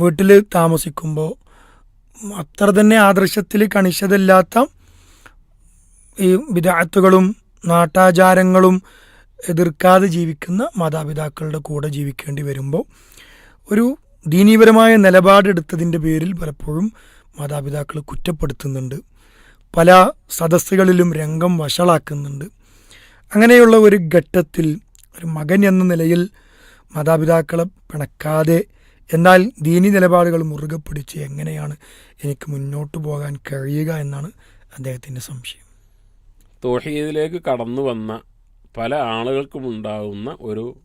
വീട്ടിൽ താമസിക്കുമ്പോൾ അത്ര തന്നെ ആദർശത്തിൽ കണിശതല്ലാത്ത ഈ വിദാത്തുകളും നാട്ടാചാരങ്ങളും എതിർക്കാതെ ജീവിക്കുന്ന മാതാപിതാക്കളുടെ കൂടെ ജീവിക്കേണ്ടി വരുമ്പോൾ ഒരു ദീനീപരമായ നിലപാടെടുത്തതിന്റെ പേരിൽ പലപ്പോഴും മാതാപിതാക്കൾ കുറ്റപ്പെടുത്തുന്നുണ്ട്. പല സദസ്സുകളിലും രംഗം വഷളാക്കുന്നുണ്ട്. അങ്ങനെയുള്ള ഒരു ഘട്ടത്തിൽ ഒരു മകൻ എന്ന നിലയിൽ മാതാപിതാക്കളെ പിണക്കാതെ എന്നാൽ ദീനി നിലപാടുകൾ മുറുകെ പിടിച്ച് എങ്ങനെയാണ് എനിക്ക് മുന്നോട്ട് പോകാൻ കഴിയുക എന്നാണ് അദ്ദേഹത്തിന്റെ സംശയം. തോഹീദിലേക്ക് കടന്നു വന്ന പല ആളുകൾക്കും ഉണ്ടാകുന്ന ഒരു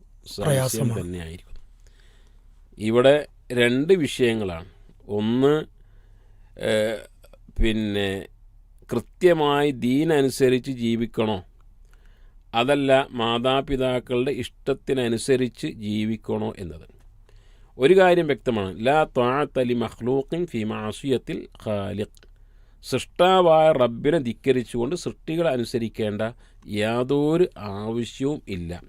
പ്രയാസം. തന്നെയായിരിക്കും. ഇവിടെ രണ്ട് വിഷയങ്ങളാണ്. ഒന്ന് പിന്നെ കൃത്യമായി ദീനനുസരിച്ച് ജീവിക്കണോ? അതല്ല മാതാപിതാക്കളുടെ ഇഷ്ടത്തിനനുസരിച്ച് ജീവിക്കണോ എന്നത്. ഒരു കാര്യം വ്യക്തമാണ്. ലാ ത്വാത്തലി മഖ്ലൂഖിൻ ഫി മാസിയത്തിൽ ഖാലിഖ്. സൃഷ്ടാവായ റബ്ബിനെ ധിക്കരിച്ചുകൊണ്ട് സൃഷ്ടികളെ അനുസരിക്കേണ്ട യാതൊരു ആവശ്യവും ഇല്ല.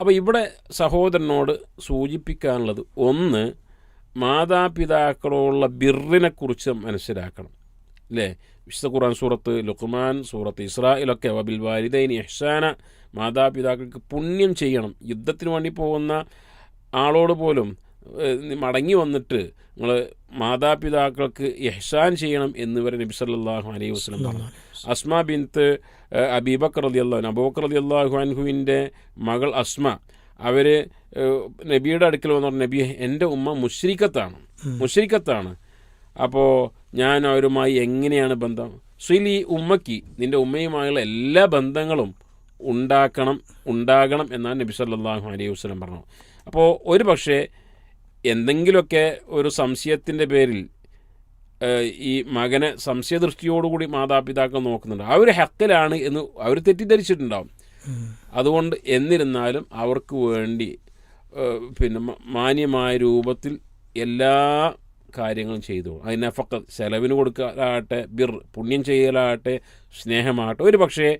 അപ്പോൾ ഇവിടെ സഹോദരനോട് സൂചിപ്പിക്കാനുള്ളത് ഒന്ന് മാതാപിതാക്കളോടുള്ള ബിറിനെക്കുറിച്ച് മനസ്സിലാക്കണം. അല്ലേ വിശുദ്ധ ഖുർആൻ സൂറത്ത് ലുഖ്മാൻ സൂറത്ത് ഇസ്രായിലൊക്കെ വബിൽ വാലിദൈൻ ഇഹ്സാന മാതാപിതാക്കൾക്ക് പുണ്യം ചെയ്യണം. യുദ്ധത്തിന് വേണ്ടി പോകുന്ന ആളോട് പോലും മടങ്ങി വന്നിട്ട് നിങ്ങൾ മാതാപിതാക്കൾക്ക് ഇഹ്സാൻ ചെയ്യണം എന്ന് വരെ നബി സല്ലല്ലാഹു അലൈഹി വസ്ലം പറഞ്ഞു. അസ്മ ബിൻത്ത് അബീബക് അബീബക്കർ റതി അള്ളാഹു അബൂബക്കർ റതി അള്ളാഹു അൻഹുവിന്റെ മകൾ അസ്മ അവർ നബിയുടെ അടുക്കൽ വന്നു പറഞ്ഞു, നബി എന്റെ ഉമ്മ മുഷ്രിക്കത്താണ് മുഷ്രിക്കത്താണ് അപ്പോൾ ഞാൻ അവരുമായി എങ്ങനെയാണ് ബന്ധം? സുലി ഉമ്മയ്ക്ക് നിന്റെ ഉമ്മയുമായുള്ള എല്ലാ ബന്ധങ്ങളും ഉണ്ടാക്കണം ഉണ്ടാകണം എന്നാണ് നബി സല്ലാഹു അലൈഹി വസ്ലം പറഞ്ഞു. അപ്പോൾ ഒരു പക്ഷേ എന്തെങ്കിലുമൊക്കെ ഒരു സംശയത്തിന്റെ പേരിൽ ഈ മകനെ സംശയദൃഷ്ടിയോടുകൂടി മാതാപിതാക്കൾ നോക്കുന്നുണ്ട്. ആ ഒരു ഹക്കിലാണ് എന്ന് അവർ തെറ്റിദ്ധരിച്ചിട്ടുണ്ടാവും. അതുകൊണ്ട് എന്നിരുന്നാലും അവർക്ക് വേണ്ടി പിന്നെ മാന്യമായ രൂപത്തിൽ എല്ലാ കാര്യങ്ങളും ചെയ്തു. അതിനഫക്ക ചെലവിന് കൊടുക്കലാകട്ടെ ബിർ പുണ്യം ചെയ്യലാകട്ടെ സ്നേഹമാകട്ടെ. ഒരു പക്ഷേ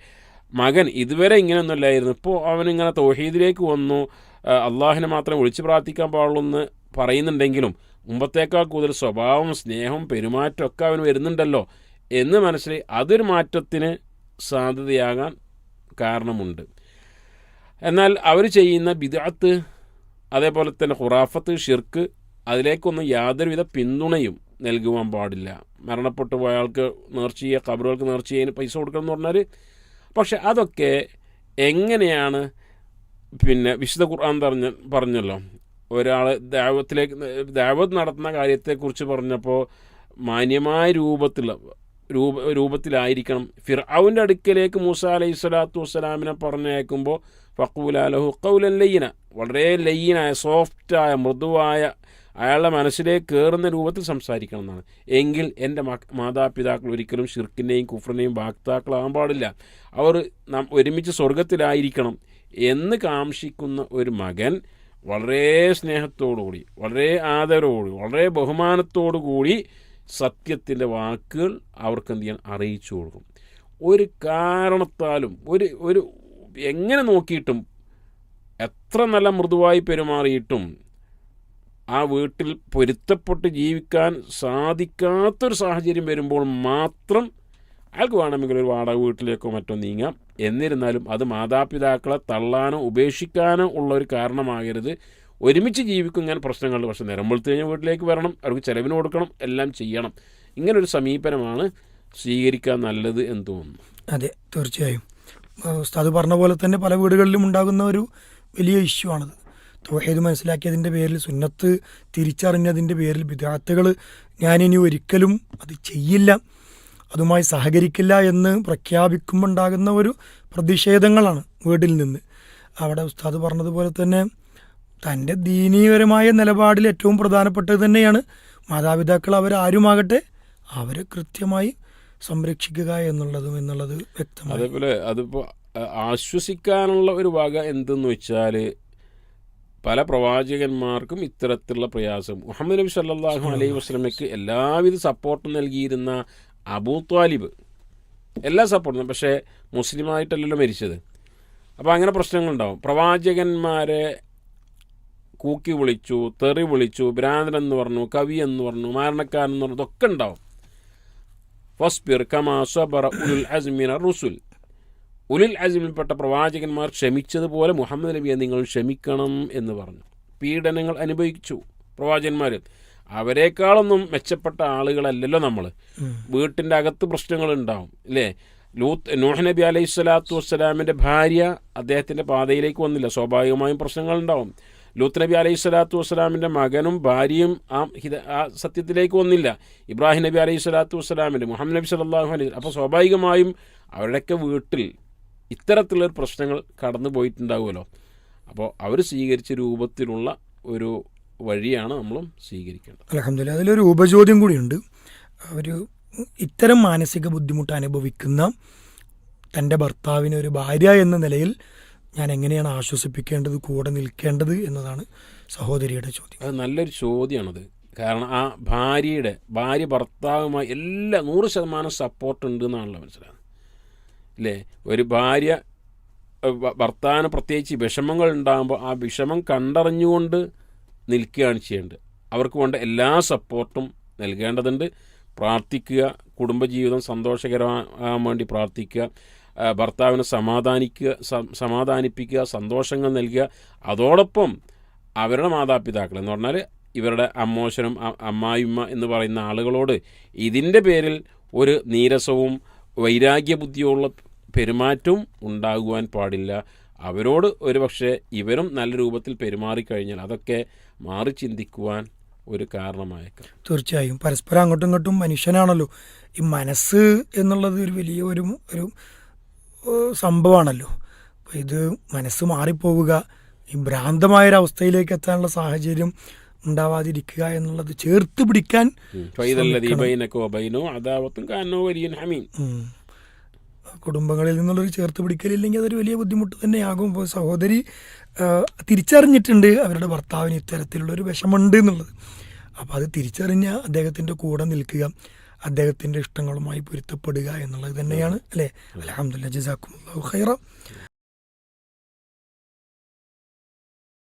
മകൻ ഇതുവരെ ഇങ്ങനെയൊന്നുമില്ലായിരുന്നു. ഇപ്പോൾ അവനിങ്ങനെ തോഹീദിലേക്ക് വന്നു. അള്ളാഹിനെ മാത്രം ഒഴിച്ചു പ്രാർത്ഥിക്കാൻ പാടുള്ളൂ എന്ന് പറയുന്നുണ്ടെങ്കിലും മുമ്പത്തേക്കാൾ കൂടുതൽ സ്വഭാവം സ്നേഹം പെരുമാറ്റമൊക്കെ അവന് വരുന്നുണ്ടല്ലോ എന്ന് മനസ്സിലായി അതൊരു മാറ്റത്തിന് സാധ്യതയാകാൻ കാരണമുണ്ട്. എന്നാൽ അവർ ചെയ്യുന്ന ബിദാത്ത് അതേപോലെ തന്നെ ഖുറാഫത്ത് ഷിർക്ക് അതിലേക്കൊന്നും യാതൊരുവിധ പിന്തുണയും നൽകുവാൻ പാടില്ല. മരണപ്പെട്ടു പോയ ആൾക്ക് നേർച്ച ചെയ്യുക കബറുകൾക്ക് നേർച്ച ചെയ്യാൻ പൈസ കൊടുക്കണം എന്ന് പറഞ്ഞാൽ പക്ഷെ അതൊക്കെ എങ്ങനെയാണ് പിന്നെ വിശുദ്ധ ഖുർആൻ പറഞ്ഞ പറഞ്ഞല്ലോ. ഒരാൾ ദാവത്തിലേക്ക് ദാവത്ത് നടത്തുന്ന കാര്യത്തെക്കുറിച്ച് പറഞ്ഞപ്പോൾ മാന്യമായ രൂപത്തിൽ രൂപ രൂപത്തിലായിരിക്കണം. ഫിർഔന്റെ അടുക്കലേക്ക് മൂസ അലൈഹി സ്വലാത്തു വസ്സലാമിനെ പറഞ്ഞയക്കുമ്പോൾ ഫക്കൂലാലഹു കൗലൻ ലയ്യന വളരെ ലയ്യനായ സോഫ്റ്റായ മൃദുവായ അയാളുടെ മനസ്സിലേക്ക് കയറുന്ന രൂപത്തിൽ സംസാരിക്കണം എന്നാണ്. എങ്കിൽ എന്റെ മാതാപിതാക്കൾ ഒരിക്കലും ഷിർക്കിന്റെയും കുഫറിന്റെയും വാക്താക്കളാകാൻ പാടില്ല. അവർ നാം ഒരുമിച്ച് സ്വർഗത്തിലായിരിക്കണം എന്ന് കാംക്ഷിക്കുന്ന ഒരു മകൻ വളരെ സ്നേഹത്തോടുകൂടി വളരെ ആദരവോടുകൂടി വളരെ ബഹുമാനത്തോടു കൂടി സത്യത്തിന്റെ വാക്കുകൾ അവർക്ക് എന്ത് ചെയ്യാൻ അറിയിച്ചു കൊടുക്കും. ഒരു കാരണത്താലും ഒരു ഒരു എങ്ങനെ നോക്കിയിട്ടും എത്ര നല്ല മൃദുവായി പെരുമാറിയിട്ടും ആ വീട്ടിൽ പൊരുത്തപ്പെട്ട് ജീവിക്കാൻ സാധിക്കാത്തൊരു സാഹചര്യം വരുമ്പോൾ മാത്രം അയാൾക്ക് വേണമെങ്കിൽ ഒരു വാടക വീട്ടിലേക്കോ മറ്റോ നീങ്ങാം. എന്നിരുന്നാലും അത് മാതാപിതാക്കളെ തള്ളാനോ ഉപേക്ഷിക്കാനോ ഉള്ള ഒരു കാരണമാകരുത്. ഒരുമിച്ച് ജീവിക്കും ഇങ്ങനെ പ്രശ്നങ്ങൾ പക്ഷെ നിരമ്പെടുത്ത് കഴിഞ്ഞാൽ വീട്ടിലേക്ക് വരണം അവർക്ക് ചിലവിന് കൊടുക്കണം എല്ലാം ചെയ്യണം. ഇങ്ങനൊരു സമീപനമാണ് സ്വീകരിക്കാൻ നല്ലത് എന്ന് തോന്നുന്നു. അതെ തീർച്ചയായും. ഉസ്താദ് പറഞ്ഞ പോലെ തന്നെ പല വീടുകളിലും ഉണ്ടാകുന്ന ഒരു വലിയ ഇഷ്യൂ ആണത്. തൗഹീദ് മനസ്സിലാക്കിയതിന്റെ പേരിൽ സുന്നത്ത് തിരിച്ചറിഞ്ഞതിന്റെ പേരിൽ വിദ്യാർത്ഥികൾ ഞാനിനി ഒരിക്കലും അത് ചെയ്യില്ല. അതുമായി സഹകരിക്കില്ല എന്ന് പ്രഖ്യാപിക്കുമ്പോൾ ഉണ്ടാകുന്ന ഒരു പ്രതിഷേധങ്ങളാണ് വീട്ടിൽ നിന്ന്. അവിടെ ഉസ്താദ് പറഞ്ഞതുപോലെ തന്നെ തന്റെ ദീനീയപരമായ നിലപാടിൽ ഏറ്റവും പ്രധാനപ്പെട്ടത് തന്നെയാണ് മാതാപിതാക്കൾ അവരാരുമാകട്ടെ അവരെ കൃത്യമായി സംരക്ഷിക്കുക എന്നുള്ളതും എന്നുള്ളത് വ്യക്തമാണ്. അതേപോലെ അതിപ്പോൾ ആശ്വസിക്കാനുള്ള ഒരു വക എന്തെന്ന് വെച്ചാൽ പല പ്രവാചകന്മാർക്കും ഇത്തരത്തിലുള്ള പ്രയാസം. മുഹമ്മദ് നബി സല്ലാഹു അലൈഹി വസ്ലമയ്ക്ക് എല്ലാവിധ സപ്പോർട്ടും നൽകിയിരുന്ന അബൂ ത്വാലിബ്. എല്ലാ സപ്പോർട്ടും പക്ഷേ മുസ്ലിമായിട്ടല്ലല്ലോ മരിച്ചത്. അപ്പോൾ അങ്ങനെ പ്രശ്നങ്ങളുണ്ടാവും. പ്രവാചകന്മാരെ കൂക്കി വിളിച്ചു തെറി വിളിച്ചു ഭ്രാന്തൻ എന്ന് പറഞ്ഞു കവി എന്ന് പറഞ്ഞു മാരണക്കാരൻ എന്ന് പറഞ്ഞു ഇതൊക്കെ ഉണ്ടാവും. ഫസ്ബിർ കമാ സബറ ഉലുൽ അസ്മിന റുസുൽ. ഉലുൽ അസ്മിൽപ്പെട്ട പ്രവാചകന്മാർ ക്ഷമിച്ചതുപോലെ മുഹമ്മദ് നബിയെ നിങ്ങൾ ക്ഷമിക്കണം എന്ന് പറഞ്ഞു. പീഡനങ്ങൾ അനുഭവിച്ചു പ്രവാചകന്മാർ അവരെക്കാളൊന്നും മെച്ചപ്പെട്ട ആളുകളല്ലല്ലോ നമ്മൾ. വീട്ടിന്റെ അകത്ത് പ്രശ്നങ്ങൾ ഉണ്ടാവും ഇല്ലേ? ലൂത്ത് നൂഹ് നബി അലൈഹി സ്വലാത്തു വസ്സലാമിന്റെ ഭാര്യ അദ്ദേഹത്തിന്റെ പാതയിലേക്ക് വന്നില്ല. സ്വാഭാവികമായും പ്രശ്നങ്ങൾ ഉണ്ടാവും ലൂത്ത് നബി അലൈഹി സ്വലാത്തു വസ്സലാമിന്റെ മകനും ഭാര്യയും ആ ഹിത ആ സത്യത്തിലേക്ക് വന്നില്ല. ഇബ്രാഹിം നബി അലൈഹി സ്വലാത്തു വസ്സലാമിന്റെ മുഹമ്മദ് നബി സല്ലാഹു അലൈഹി അപ്പോൾ സ്വാഭാവികമായും അവരുടെയൊക്കെ വീട്ടിൽ ഇത്തരത്തിലുള്ള പ്രശ്നങ്ങൾ കടന്നു പോയിട്ടുണ്ടാവുമല്ലോ അപ്പോൾ അവർ സ്വീകരിച്ച രൂപത്തിലുള്ള ഒരു വഴിയാണ് നമ്മളും സ്വീകരിക്കേണ്ടത്. അലഹമില്ല അതിലൊരു ഉപചോദ്യം കൂടിയുണ്ട്. ഒരു ഇത്തരം മാനസിക ബുദ്ധിമുട്ട് അനുഭവിക്കുന്ന തന്റെ ഭർത്താവിനെ ഒരു ഭാര്യ എന്ന നിലയിൽ ഞാൻ എങ്ങനെയാണ് ആശ്വസിപ്പിക്കേണ്ടത് കൂടെ നിൽക്കേണ്ടത് എന്നതാണ് സഹോദരിയുടെ ചോദ്യം. അത് നല്ലൊരു ചോദ്യമാണത്. കാരണം ആ ഭാര്യയുടെ ഭാര്യ ഭർത്താവുമായി എല്ലാ നൂറ് ശതമാനം സപ്പോർട്ട് ഉണ്ട് എന്നാണല്ലോ മനസ്സിലാകുന്നത്. അല്ലേ? ഒരു ഭാര്യ ഭർത്താവിന് പ്രത്യേകിച്ച് വിഷമങ്ങൾ ഉണ്ടാകുമ്പോൾ ആ വിഷമം കണ്ടറിഞ്ഞുകൊണ്ട് നിൽക്കുകയാണ് ചെയ്യേണ്ടത്. അവർക്ക് വേണ്ട എല്ലാ സപ്പോർട്ടും നൽകേണ്ടതുണ്ട്. പ്രാർത്ഥിക്കുക കുടുംബജീവിതം സന്തോഷകരമാകാൻ വേണ്ടി പ്രാർത്ഥിക്കുക ഭർത്താവിനെ സമാധാനിക്കുക സമാധാനിപ്പിക്കുക സന്തോഷങ്ങൾ നൽകുക. അതോടൊപ്പം അവരുടെ മാതാപിതാക്കൾ എന്ന് പറഞ്ഞാൽ ഇവരുടെ അമ്മോശനും അമ്മായിമ്മ എന്ന് പറയുന്ന ആളുകളോട് ഇതിന്റെ പേരിൽ ഒരു നീരസവും വൈരാഗ്യ ബുദ്ധിയുള്ള പെരുമാറ്റവും ഉണ്ടാകുവാൻ പാടില്ല. അവരോട് ഒരുപക്ഷെ ഇവരും നല്ല രൂപത്തിൽ പെരുമാറിക്കഴിഞ്ഞാൽ അതൊക്കെ മാറി ചിന്തിക്കുവാൻ ഒരു കാരണമായേക്കാം. തീർച്ചയായും. പരസ്പരം അങ്ങോട്ടും ഇങ്ങോട്ടും മനുഷ്യനാണല്ലോ. ഈ മനസ്സ് എന്നുള്ളത് ഒരു വലിയ ഒരു ഒരു സംഭവമാണല്ലോ. അപ്പോൾ ഇത് മനസ്സ് മാറിപ്പോവുക ഈ ഭ്രാന്തമായൊരവസ്ഥയിലേക്ക് എത്താനുള്ള സാഹചര്യം ഉണ്ടാവാതിരിക്കുക എന്നുള്ളത് ചേർത്ത് പിടിക്കാൻ കുടുംബങ്ങളിൽ നിന്നുള്ളൊരു ചേർത്ത് പിടിക്കലില്ലെങ്കിൽ അതൊരു വലിയ ബുദ്ധിമുട്ട് തന്നെയാകും. ഇപ്പോൾ സഹോദരി തിരിച്ചറിഞ്ഞിട്ടുണ്ട് അവരുടെ ഭർത്താവിന് ഇത്തരത്തിലുള്ളൊരു വിഷമുണ്ട് എന്നുള്ളത്. അപ്പോൾ അത് തിരിച്ചറിഞ്ഞ അദ്ദേഹത്തിന്റെ കൂടെ നിൽക്കുക അദ്ദേഹത്തിന്റെ ഇഷ്ടങ്ങളുമായി പൊരുത്തപ്പെടുക എന്നുള്ളത് തന്നെയാണ്. അല്ലേ? അലഹമുല്ല ജസാക്കും ഖൈറ.